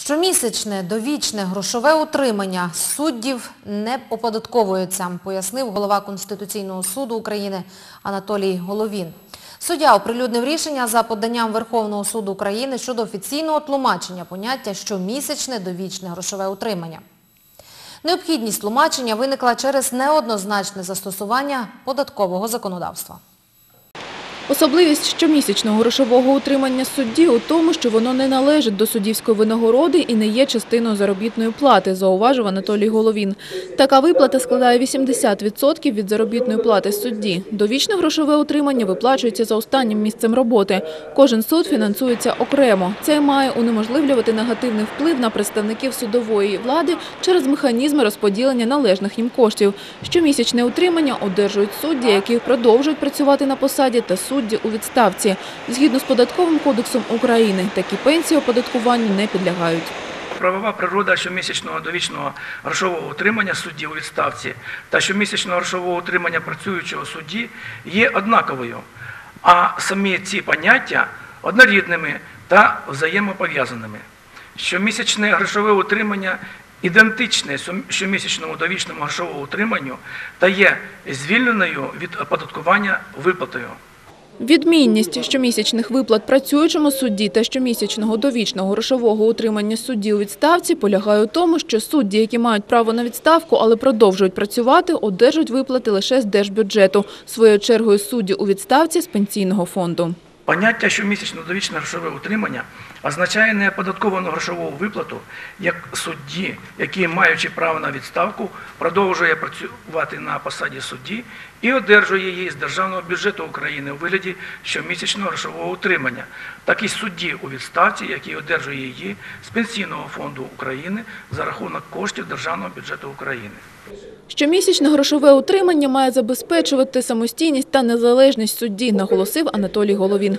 Щомісячне довічне грошове утримання суддів не оподатковується, пояснив голова Конституційного суду України Анатолій Головін. Суддя оприлюднив рішення за поданням Верховного суду України щодо офіційного тлумачення поняття щомісячне довічне грошове утримання. Необхідність тлумачення виникла через неоднозначне застосування податкового законодавства. Особливість щомісячного грошового утримання судді у тому, що воно не належить до суддівської винагороди і не є частиною заробітної плати, зауважив Анатолій Головін. Така виплата складає 80% від заробітної плати судді. Довічне грошове утримання виплачується за останнім місцем роботи. Кожен суд фінансується окремо. Це має унеможливлювати негативний вплив на представників судової влади через механізми розподілення належних їм коштів. Щомісячне утримання одержують судді, які продовжують працювати на посаді та судді у відставці. Згідно з податковим кодексом України, такі пенсії оподаткуванню не підлягають. Правова природа щомісячного довічного грошового утримання судді у відставці та щомісячного грошового утримання працюючого судді є однаковою, а самі ці поняття однорідними та взаємопов'язаними. Щомісячне грошове утримання ідентичне щомісячному довічному грошовому утриманню та є звільненою від оподаткування виплатою. Відмінність щомісячних виплат працюючому судді та щомісячного довічного грошового утримання судді у відставці полягає у тому, що судді, які мають право на відставку, але продовжують працювати, одержують виплати лише з держбюджету. Своєю чергою судді у відставці – з пенсійного фонду. Поняття щомісячне довічне грошове утримання означає неоподатковану грошову виплату як судді, який, маючи право на відставку, продовжує працювати на посаді судді і одержує її з державного бюджету України у вигляді щомісячного грошового утримання, так і судді у відставці, який одержує її з пенсійного фонду України за рахунок коштів державного бюджету України. Щомісячне грошове утримання має забезпечувати самостійність та незалежність судді, наголосив Анатолій Головін.